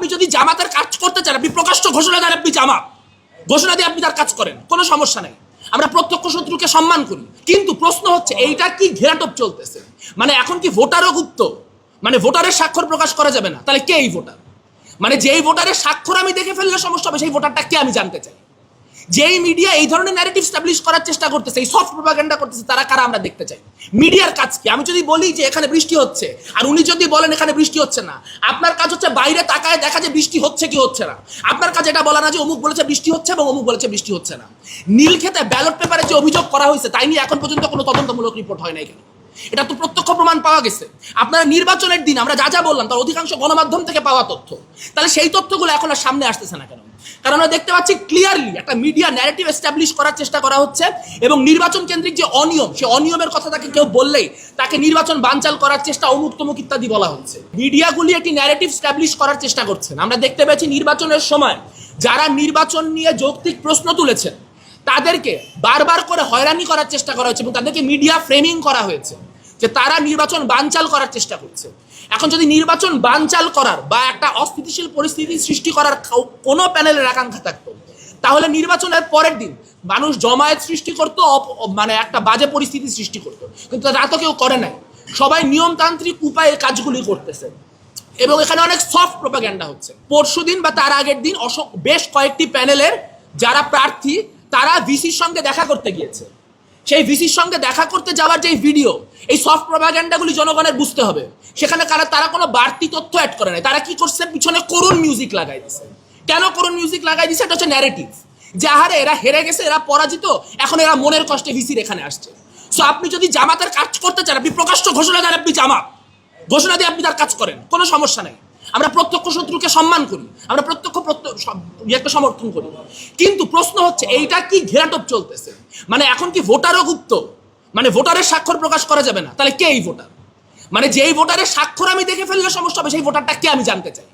আপনি যদি জামাতের কাজ করতে চান, আপনি প্রকাশ্য ঘোষণা দেন আপনি জামাত ঘোষণা দিয়ে আপনি তার কাজ করেন, কোনো সমস্যা নেই। আমরা প্রত্যক্ষ শত্রুকে সম্মান করি। কিন্তু প্রশ্ন হচ্ছে, এইটা কি ঘেরাটপ চলতেছে? মানে এখন কি ভোটারও গুপ্ত? মানে ভোটারের স্বাক্ষর প্রকাশ করা যাবে না। তাহলে কে এই ভোটার? মানে যেই ভোটারের স্বাক্ষর আমি দেখে ফেললে সমস্যা হবে, সেই ভোটারটা কে আমি জানতে চাই? যেই মিডিয়া এই ধরনের ন্যারেটিভ স্টাবলিশ করার চেষ্টা করতেছে, এই সফট প্রোপাগান্ডা করতেছে, তারা কারা আমরা দেখতে চাই? মিডিয়ার কাজ কি? আমি যদি বলি যে এখানে বৃষ্টি হচ্ছে, আর উনি যদি বলেন এখানে বৃষ্টি হচ্ছে না, আপনার কাজ হচ্ছে বাইরে তাকায় দেখা যে বৃষ্টি হচ্ছে কি হচ্ছে না। আপনার কাজ এটা বলা না যে অমুক বলেছে বৃষ্টি হচ্ছে এবং অমুক বলেছে বৃষ্টি হচ্ছে না। নীল খেতে ব্যালট পেপারে যে অভিযোগ করা হয়েছে, তাই নিয়ে এখন পর্যন্ত কোনো তদন্তমূলক রিপোর্ট হয় নাই কেন? এটা তো প্রত্যক্ষ প্রমাণ পাওয়া গেছে। আপনারা নির্বাচনের দিন আমরা যা যা বললাম, তার অধিকাংশ গণমাধ্যম থেকে পাওয়া তথ্য। তাহলে সেই তথ্যগুলো এখন আর সামনে আসতেছে না কেন? কারণ আমরা দেখতে পাচ্ছি ক্লিয়ারলি একটা মিডিয়া ন্যারেটিভ এস্টাবলিশ করার চেষ্টা করা হচ্ছে এবং নির্বাচন কেন্দ্রিক যে অনিয়ম, সে অনিয়মের কথা তাকে কেউ বললেই তাকে নির্বাচন বানচাল করার চেষ্টা অমুক তমুক ইত্যাদি বলা হচ্ছে। মিডিয়াগুলি একটি ন্যারেটিভ স্টাবলিশ করার চেষ্টা করছেন। আমরা দেখতে পেয়েছি নির্বাচনের সময় যারা নির্বাচন নিয়ে যৌক্তিক প্রশ্ন তুলেছেন তাদেরকে বারবার করে হয়রানি করার চেষ্টা করা হয়েছে এবং তাদেরকে মিডিয়া ফ্রেমিং করা হয়েছে যে তারা নির্বাচন বানচাল করার চেষ্টা করছে। এখন যদি নির্বাচন বানচাল করার বা একটা অস্থিতিশীল পরিস্থিতি সৃষ্টি করার কোনো প্যানেলের আকাঙ্ক্ষা থাকতো, তাহলে নির্বাচনের পরের দিন মানুষ জমায়েত সৃষ্টি করতো মানে একটা বাজে পরিস্থিতি সৃষ্টি করতো। কিন্তু তা তো কেউ করে নাই। সবাই নিয়মতান্ত্রিক উপায়ে কাজগুলি করতেছে। এবং এখানে অনেক সফট প্রোপাগ্যান্ডা হচ্ছে। পরশু দিন বা তার আগের দিন অসংখ বেশ কয়েকটি প্যানেলের যারা প্রার্থী তারা ভিসির সঙ্গে দেখা করতে গিয়েছে। সেই ভিসির সঙ্গে দেখা করতে যাওয়ার যে ভিডিও এই সফট প্রোপাগ্যান্ডাগুলি জনগণের বুঝতে হবে। সেখানে কারা, তারা কোনো বাড়তি তথ্য অ্যাড করে নাই। তারা কি করছে? পিছনে করুণ মিউজিক লাগাই দিছে। কেন করুণ মিউজিক লাগাই দিছে? এটা হচ্ছে ন্যারেটিভ যে আহারে, এরা হেরে গেছে, এরা পরাজিত, এখন এরা মনের কষ্টে ভিসির এখানে আসছে। সো আপনি যদি জামাতের কাজ করতে চান, আপনি প্রকাশ্য ঘোষণা দেন আপনি জামাত। ঘোষণা দিয়ে আপনি তার কাজ করেন। কোনো সমস্যা নেই। আমরা প্রত্যক্ষ শত্রুকে সম্মান করি, আমরা প্রত্যক্ষ ইয়েকে সমর্থন করি। কিন্তু প্রশ্ন হচ্ছে, এইটা কি ঘেরাটপ চলতেছে? মানে এখন কি ভোটারও গুপ্ত? মানে ভোটারের স্বাক্ষর প্রকাশ করা যাবে না। তাহলে কে এই ভোটার? মানে যেই ভোটারের স্বাক্ষর আমি দেখে ফেললে সমস্যা হবে, সেই ভোটারটা কে আমি জানতে চাই?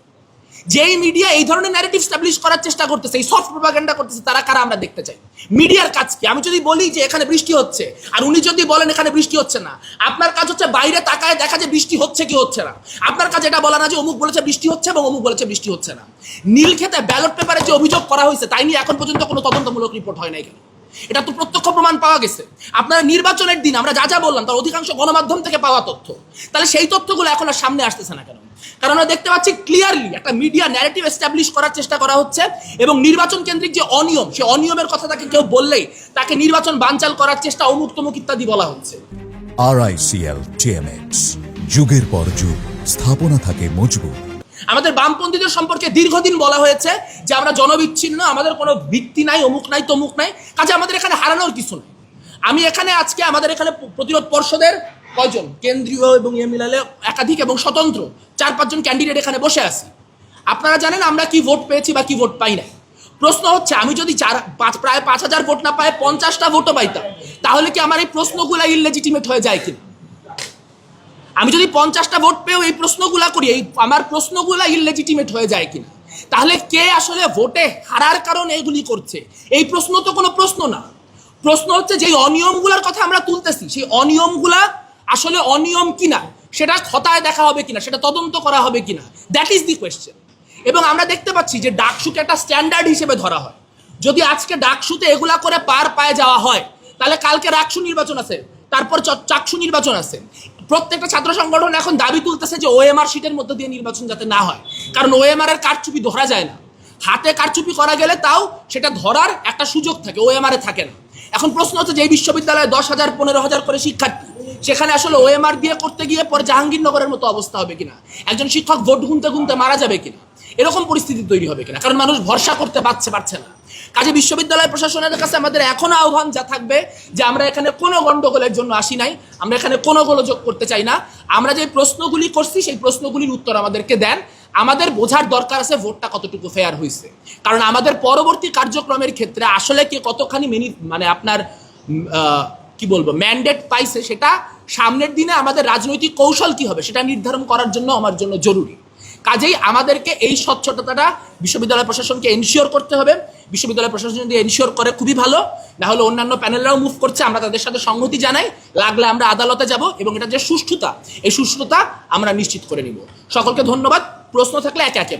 যেই মিডিয়া এই ধরনের ন্যারেটিভ স্টাবলিশ করার চেষ্টা করতেছে, এই সফট প্রোপাগান্ডা করতেছে, তারা কারা আমরা দেখতে চাই? মিডিয়ার কাজ কি? আমি যদি বলি যে এখানে বৃষ্টি হচ্ছে, আর উনি যদি বলেন এখানে বৃষ্টি হচ্ছে না, আপনার কাজ হচ্ছে বাইরে তাকায় দেখা যে বৃষ্টি হচ্ছে কি হচ্ছে না। আপনার কাজ এটা বলা না যে অমুক বলেছে বৃষ্টি হচ্ছে এবং অমুক বলেছে বৃষ্টি হচ্ছে না। নীল খেতে ব্যালট পেপারে যে অভিযোগ করা হয়েছে, তাই নিয়ে এখন পর্যন্ত কোনো তদন্তমূলক রিপোর্ট হয় নাই কেন? এটা তো প্রত্যক্ষ প্রমাণ পাওয়া গেছে। আপনারা নির্বাচনের দিন আমরা যা যা বললাম, তার অধিকাংশ গণমাধ্যম থেকে পাওয়া তথ্য। তাহলে সেই তথ্যগুলো এখন আর সামনে আসতেছে না কেন? কারণ আমরা দেখতে পাচ্ছি ক্লিয়ারলি একটা মিডিয়া ন্যারেটিভ এস্টাবলিশ করার চেষ্টা করা হচ্ছে এবং নির্বাচন কেন্দ্রিক যে অনিয়ম, সে অনিয়মের কথা তাকে কেউ বললেই তাকে নির্বাচন বানচাল করার চেষ্টা অমুক তমুক ইত্যাদি বলা হচ্ছে। আরআইসিএল টিএমএক্স যুগের পর যুগ, স্থাপনা থাকে মজবুত। আমাদের বামপন্থীদের সম্পর্কে দীর্ঘদিন বলা হয়েছে যে আমরা জনবিচ্ছিন্ন, আমাদের কোনো ভিত্তি নাই, অমুক নাই, তমুক নাই। কাজে আমাদের এখানে হারানোর কিছু নাই। আমি এখানে আজকে আমাদের এখানে প্রতিরোধ পর্ষদের কয়জন? কেন্দ্রীয় এবং ইয়ে মিলালে একাধিক এবং স্বতন্ত্র চার, পাঁচজন ক্যান্ডিডেট এখানে বসে আছি। আপনারা জানেন আমরা কি ভোট পেয়েছি বা কি ভোট পাই নাই। প্রশ্ন হচ্ছে, আমি যদি চার, পাঁচ, প্রায় পাঁচ হাজার ভোট না পাই পঞ্চাশটা ভোটও পাইতাম। তাহলে কি আমার এই প্রশ্নগুলো ইললেজিটিমেট হয়ে যায় কিনা? আমি যদি পঞ্চাশটা ভোট পেয়েও এই প্রশ্নগুলা করি, এই আমার প্রশ্নগুলা ইললেজিটিমেট হয়ে যায় কিনা? তাহলে কে আসলে ভোটে হারার কারণে এগুলি করছে? এই প্রশ্ন তো কোনো প্রশ্ন না। প্রশ্ন হচ্ছে যে অনিয়মগুলোর কথা আমরা তুলতেছি, সেই অনিয়মগুলা আসলে অনিয়ম কিনা? সেটা খতায় দেখা হবে কিনা? সেটা তদন্ত করা হবে কিনা? দ্যাট ইজ দি কোয়েশ্চেন এবং আমরা দেখতে পাচ্ছি যে ডাকসুকে একটা স্ট্যান্ডার্ড হিসেবে ধরা হয়। যদি আজকে ডাকসুতে এগুলা করে পার পায়ে যাওয়া হয়, তাহলে কালকে রাকসু নির্বাচন আছে, তারপর চাকসু নির্বাচন আছে। প্রত্যেকটা ছাত্র সংগঠন এখন দাবি তুলতেছে যে ওএমআর সিটের মধ্যে দিয়ে নির্বাচন যাতে না হয়। কারণ ওএমআর এর কারচুপি ধরা যায় না। হাতে কারচুপি করা গেলে তাও সেটা ধরার একটা সুযোগ থাকে ওএমআর এ থাকে না। এখন প্রশ্ন হচ্ছে যে এই বিশ্ববিদ্যালয়ে দশ হাজার, পনেরো হাজার করে শিক্ষার্থী, সেখানে আসলে ওএমআর দিয়ে করতে গিয়ে পরে জাহাঙ্গীরনগরের মতো অবস্থা হবে কিনা? একজন শিক্ষক ভোট গুনতে গুনতে মারা যাবে কিনা? এরকম পরিস্থিতি তৈরি হবে কিনা? কারণ মানুষ ভরসা করতে পারছে পারছে না। কাজে বিশ্ববিদ্যালয় প্রশাসনের কাছে আমাদের এখনও আহ্বান যা থাকবে যে আমরা এখানে কোনো গন্ডগোলের জন্য আসি নাই, আমরা এখানে কোনো গোলযোগ করতে চাই না। আমরা যে প্রশ্নগুলি করছি, সেই প্রশ্নগুলির উত্তর আমাদেরকে দেন। আমাদের বোঝার দরকার আছে ভোটটা কতটুকু ফেয়ার হয়েছে কারণ আমাদের পরবর্তী কার্যক্রমের ক্ষেত্রে আসলে কে কতখানি মিনি মানে আপনার কি বলব ম্যান্ডেট পাইছে সেটা সামনের দিনে আমাদের রাজনৈতিক কৌশল কি হবে সেটা নির্ধারণ করার জন্য আমার জন্য জরুরি। কাজেই আমাদেরকে এই স্বচ্ছতাটা বিশ্ববিদ্যালয় প্রশাসনকে এনশিওর করতে হবে। বিশ্ববিদ্যালয় প্রশাসন যদি এনশিওর করে, খুবই ভালো। না হলে অন্যান্য প্যানেলরাও মুভ করছে, আমরা তাদের সাথে সংহতি জানাই। লাগলে আমরা আদালতে যাব এবং এটা যে সুষ্ঠুতা, এই সুষ্ঠুতা আমরা নিশ্চিত করে নিব। সকলকে ধন্যবাদ। প্রশ্ন থাকলে একে একে